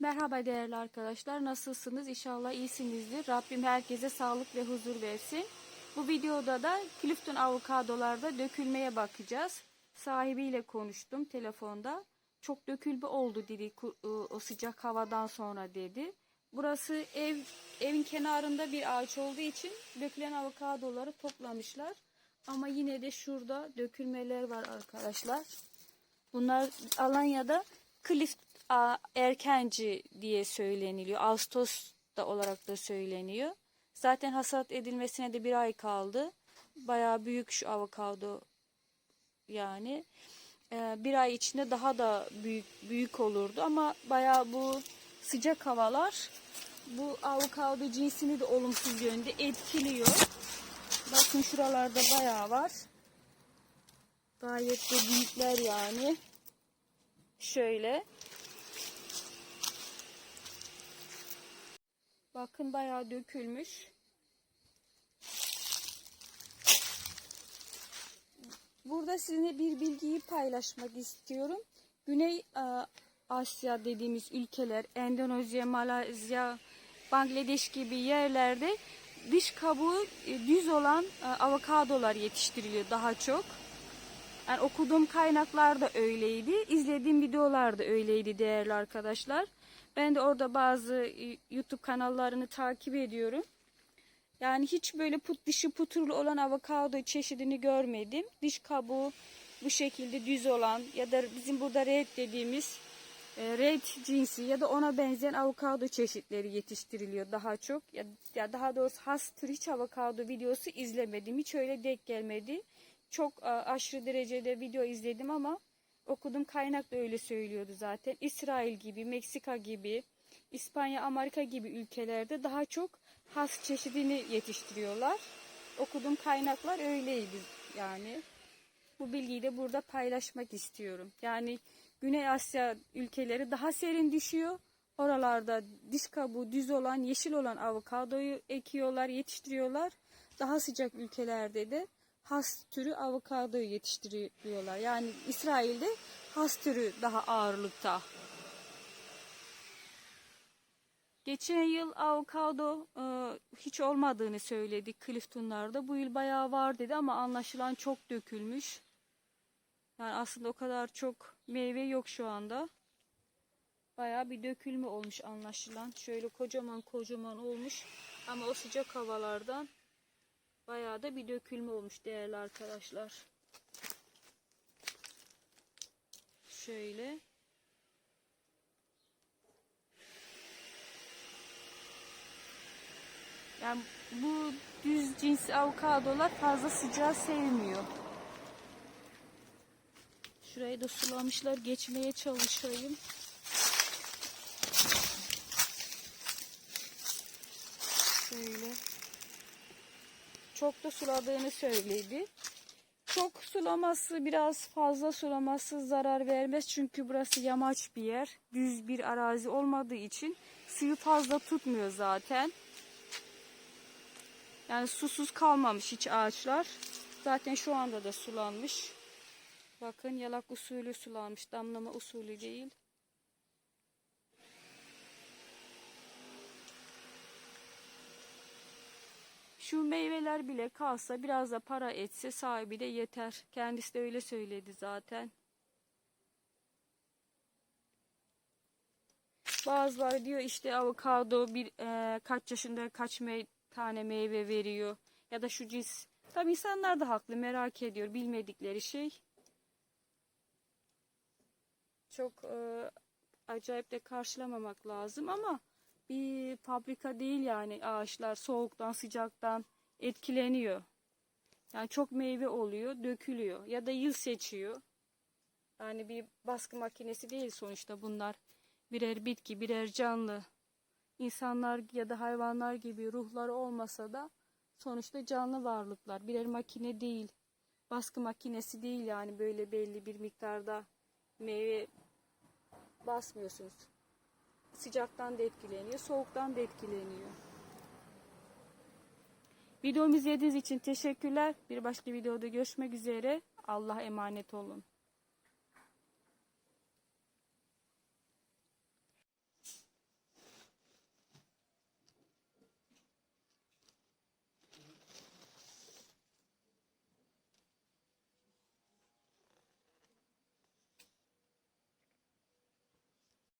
Merhaba değerli arkadaşlar. Nasılsınız? İnşallah iyisinizdir. Rabbim herkese sağlık ve huzur versin. Bu videoda da Clifton avokadolarda dökülmeye bakacağız. Sahibiyle konuştum telefonda. Çok dökülme oldu dedi ı, o sıcak havadan sonra dedi. Burası ev evin kenarında bir ağaç olduğu için dökülen avokadoları toplamışlar. Ama yine de şurada dökülmeler var arkadaşlar. Bunlar Alanya'da Clift a, erkenci diye söyleniliyor. Ağustos da olarak da söyleniyor. Zaten hasat edilmesine de bir ay kaldı. Bayağı büyük şu avokado yani. Ee, bir ay içinde daha da büyük büyük olurdu ama bayağı bu sıcak havalar bu avokado cinsini de olumsuz yönde etkiliyor. Bakın şuralarda bayağı var. Gayet de büyükler yani. Şöyle. Bakın bayağı dökülmüş. Burada sizinle bir bilgiyi paylaşmak istiyorum. Güney e, Asya dediğimiz ülkeler, Endonezya, Malezya, Bangladeş gibi yerlerde dış kabuğu e, düz olan e, avokadolar yetiştiriliyor daha çok. Yani okuduğum kaynaklar da öyleydi. izlediğim videolar da öyleydi değerli arkadaşlar. Ben de orada bazı e, YouTube kanallarını takip ediyorum. Yani hiç böyle put dışı puturlu olan avokado çeşidini görmedim. Dış kabuğu bu şekilde düz olan ya da bizim burada red dediğimiz e, red cinsi ya da ona benzeyen avokado çeşitleri yetiştiriliyor daha çok. Ya, ya daha doğrusu has tür hiç avokado videosu izlemedim. Hiç öyle denk gelmedi. Çok aşırı derecede video izledim ama okudum kaynak da öyle söylüyordu zaten. İsrail gibi, Meksika gibi, İspanya, Amerika gibi ülkelerde daha çok has çeşidini yetiştiriyorlar. Okuduğum kaynaklar öyleydi yani. Bu bilgiyi de burada paylaşmak istiyorum. Yani Güney Asya ülkeleri daha serin düşüyor. Oralarda diş kabuğu düz olan, yeşil olan avokadoyu ekiyorlar, yetiştiriyorlar. Daha sıcak ülkelerde de has türü avokadoyu yetiştiriyorlar. Yani İsrail'de has türü daha ağırlıkta. Geçen yıl avokado e, hiç olmadığını söyledi Clifton'larda. Bu yıl bayağı var dedi ama anlaşılan çok dökülmüş. Yani aslında o kadar çok meyve yok şu anda. Bayağı bir dökülme olmuş anlaşılan. Şöyle kocaman kocaman olmuş. Ama o sıcak havalardan bayağı da bir dökülme olmuş değerli arkadaşlar. Şöyle. Yani bu düz cins avokadolar fazla sıcağı sevmiyor. Şurayı da sulamışlar. Geçmeye çalışayım. Şöyle. Çok da suladığını söyledi. Çok sulaması biraz fazla sulaması zarar vermez. Çünkü burası yamaç bir yer. Düz bir arazi olmadığı için suyu fazla tutmuyor zaten. Yani susuz kalmamış hiç ağaçlar. Zaten şu anda da sulanmış. Bakın yalak usulü sulanmış. Damlama usulü değil. Şu meyveler bile kalsa biraz da para etse sahibi de yeter. Kendisi de öyle söyledi zaten. Bazıları diyor işte avokado bir e, kaç yaşında kaç me tane meyve veriyor. Ya da şu cins. Tabi insanlar da haklı merak ediyor bilmedikleri şey. Çok e, acayip de karşılamamak lazım ama bir fabrika değil yani ağaçlar soğuktan sıcaktan etkileniyor. Yani çok meyve oluyor, dökülüyor ya da yıl seçiyor. Yani bir baskı makinesi değil sonuçta bunlar. Birer bitki, birer canlı. İnsanlar ya da hayvanlar gibi ruhları olmasa da sonuçta canlı varlıklar. Birer makine değil. Baskı makinesi değil yani böyle belli bir miktarda meyve basmıyorsunuz. Sıcaktan da etkileniyor, soğuktan da etkileniyor. Videomu izlediğiniz için teşekkürler. Bir başka videoda görüşmek üzere. Allah emanet olun.